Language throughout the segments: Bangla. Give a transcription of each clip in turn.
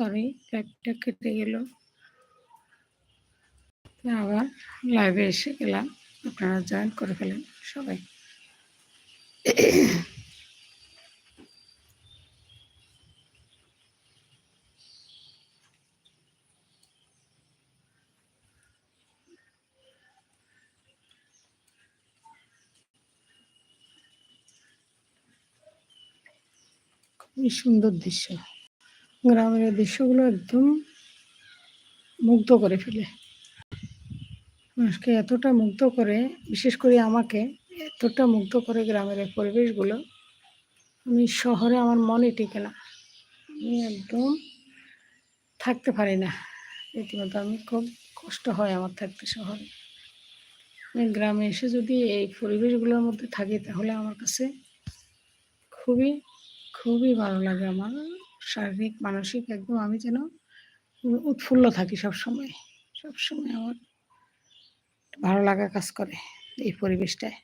সরি লাইভটা কেটে গেল। আবার লাইভে এসে গেলাম। আপনারা জয়েন করে ফেলেন, সবাই। খুবই সুন্দর দৃশ্য। গ্রামের দৃশ্যগুলো একদম মুগ্ধ করে ফেলে। মানুষকে এতটা মুগ্ধ করে, বিশেষ করে আমাকে, এতটা মুগ্ধ করে গ্রামের পরিবেশগুলো। আমি শহরে আমার মনে টিকে না। আমি একদম থাকতে পারি না। রীতিমতো আমি খুব কষ্ট হয় আমার থাকতে শহরে। আমি গ্রামে এসে যদি এই পরিবেশগুলোর মধ্যে থাকি, তাহলে আমার কাছে খুবই খুবই ভালো লাগে আমার। শারীরিক, মানসিক একদম আমি যেন উৎফুল্ল থাকি সব সময় সব সময় আমার ভালো লাগা কাজ করে এই পরিবেশটায়।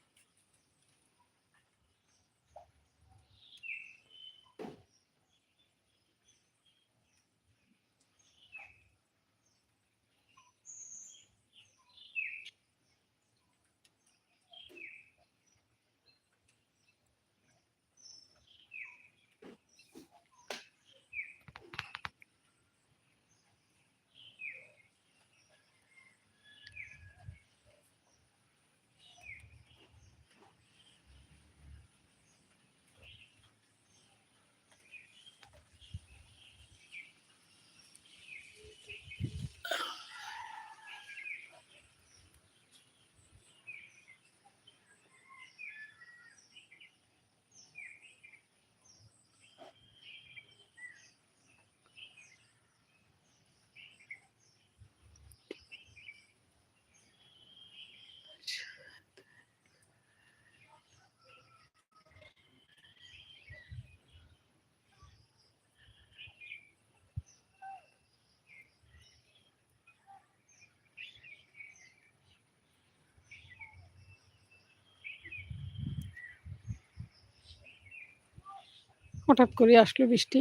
হঠাৎ করে আসলো বৃষ্টি,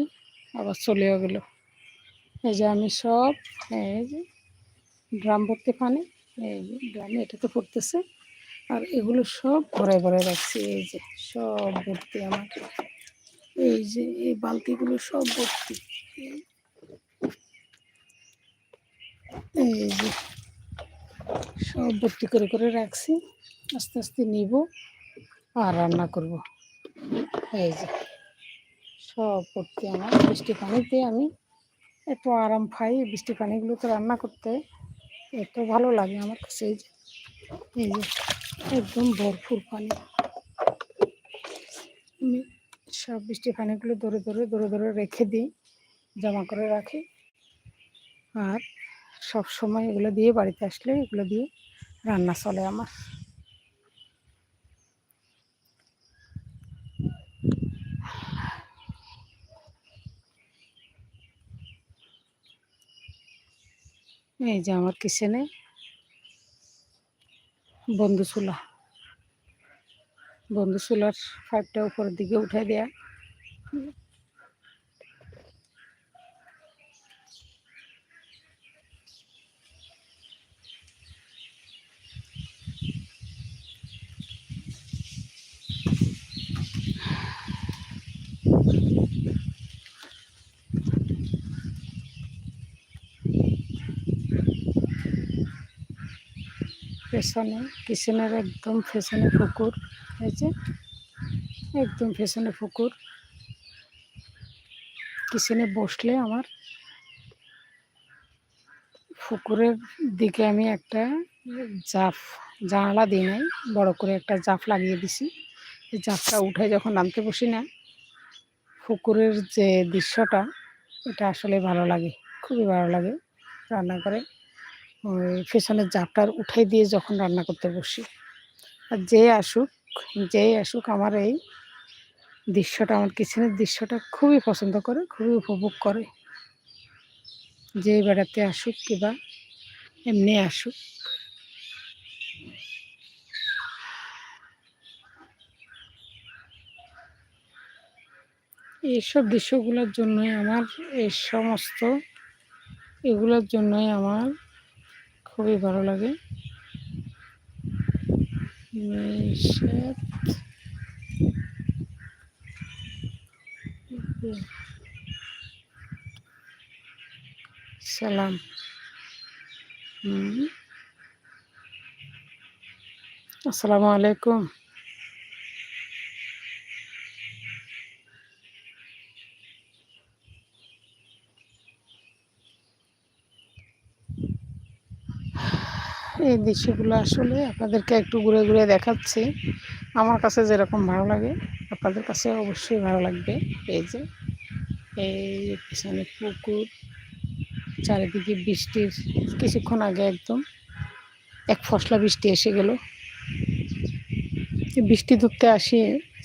আবার চলেও গেল। এই যে আমি সব, এই যে ড্রাম ভর্তি পানি, এই যে ড্রামে এটাতে পড়তেছে, আর এগুলো সব ভরে ভরে রাখছি, এই যে সব ভর্তি আমার। এই যে এই বালতিগুলো সব ভর্তি। এই যে সব ভর্তি করে করে রাখছি, আস্তে আস্তে নিব আর রান্না করব। এই যে সব করতে আমার। বৃষ্টি পানিতে আমি এত আরাম পাই বৃষ্টি পানিগুলোতে রান্না করতে। এত ভালো লাগে আমার কাছে এই যে এই যে একদম ভরপুর পানি। আমি সব বৃষ্টি পানিগুলো ধরে ধরে ধরে ধরে রেখে দিই, জমা করে রাখি। আর সব সময় এগুলো দিয়ে বাড়িতে আসলে এগুলো দিয়ে রান্না চলে আমার। এই যে আমার কিচেনে বন্ধু চুলা। বন্ধু চুলার ফাইভটা উপরের দিকে উঠে দেয়া। পেছনে কিচেনের একদম পেছনে পুকুর হয়েছে একদম পেছনে পুকুর। কিচেনে বসলে আমার পুকুরের দিকে আমি একটা জাফ, জানালা দিই নাই, বড় করে একটা জাফ লাগিয়ে দিছি। এই জাফটা উঠে যখন নামতে বসি না, পুকুরের যে দৃশ্যটা, এটা আসলে ভালো লাগে, খুবই ভালো লাগে রান্না করে ওই পেছনের জাপটার উঠে দিয়ে যখন রান্না করতে বসি। আর যে আসুক যেই আসুক, আমার এই দৃশ্যটা, আমার কিচেনের দৃশ্যটা খুবই পছন্দ করে, খুবই উপভোগ করে। যে বেড়াতে আসুক কিবা এমনি আসুক। এইসব দৃশ্যগুলোর জন্যই আমার এই সমস্ত, এগুলোর জন্যই আমার খুবই ভালো লাগে। সালাম। হুম। আসসালামু আলাইকুম। এই দৃশ্যগুলো আসলে আপনাদেরকে একটু ঘুরে ঘুরে দেখাচ্ছি। আমার কাছে যেরকম ভালো লাগে, আপনাদের কাছে অবশ্যই ভালো লাগবে। এই যে, এই পিছনে পুকুর, চারিদিকে বৃষ্টির কিছুক্ষণ আগে একদম এক ফসলা বৃষ্টি এসে গেল। বৃষ্টি ধরতে আসি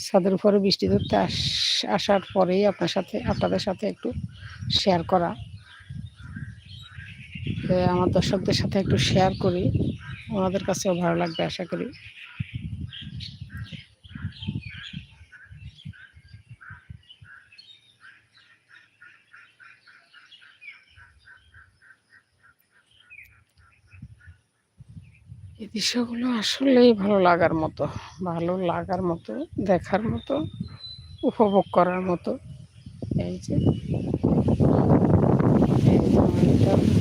ছাদের উপরে বৃষ্টি ধরতে আস, আসার পরেই আপনার সাথে, আপনাদের সাথে একটু শেয়ার করা। আমার দর্শকদের সাথে একটু শেয়ার করি। ওনাদের কাছেও ভালো লাগবে, আশা করি। এই দৃশ্যগুলো আসলেই ভালো লাগার মতো, ভালো লাগার মতো, দেখার মতো, উপভোগ করার মতো। এই যে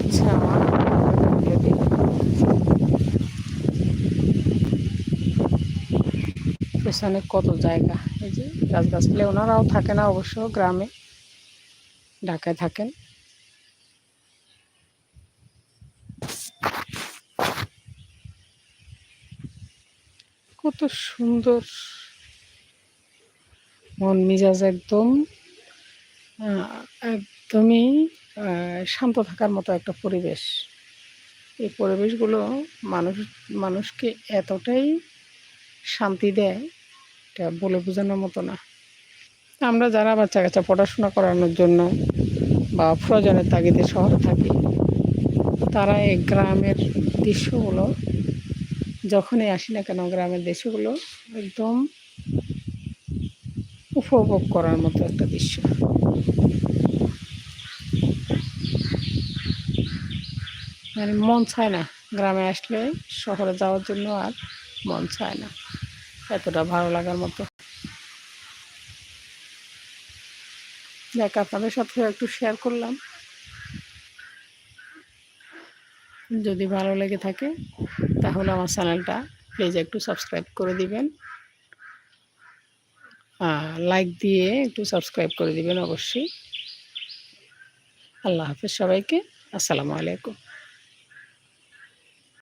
হচ্ছে আমার পেছনে কত জায়গা? এই যে গাছগাছালি ওনারাও থাকে না অবশ্য গ্রামে, ঢাকায় থাকেন। কত সুন্দর মন মিজাজ একদম একদমই শান্ত থাকার মতো একটা পরিবেশ। এই পরিবেশগুলো মানুষ, মানুষকে এতটাই শান্তি দেয়, এটা বলে বোঝানোর মতো না। আমরা যারা বাচ্চা কাচ্চা পড়াশোনা করানোর জন্য বা প্রয়োজনের তাগিদে শহরে থাকি, তারা এই গ্রামের দৃশ্যগুলো যখনই আসি না কেন, গ্রামের দৃশ্যগুলো একদম উপভোগ করার মতো একটা দৃশ্য। মন চায় না গ্রামে আসলে শহরে যাওয়ার জন্য আর মন চায় না। এতটা ভালো লাগার মতো। দেখ, আপনাদের সাথে একটু শেয়ার করলাম। যদি ভালো লেগে থাকে, তাহলে আমার চ্যানেলটা প্লিজ একটু সাবস্ক্রাইব করে দিবেন। লাইক দিয়ে একটু সাবস্ক্রাইব করে দিবেন অবশ্যই। আল্লাহ হাফেজ সবাইকে, আসসালামু আলাইকুম।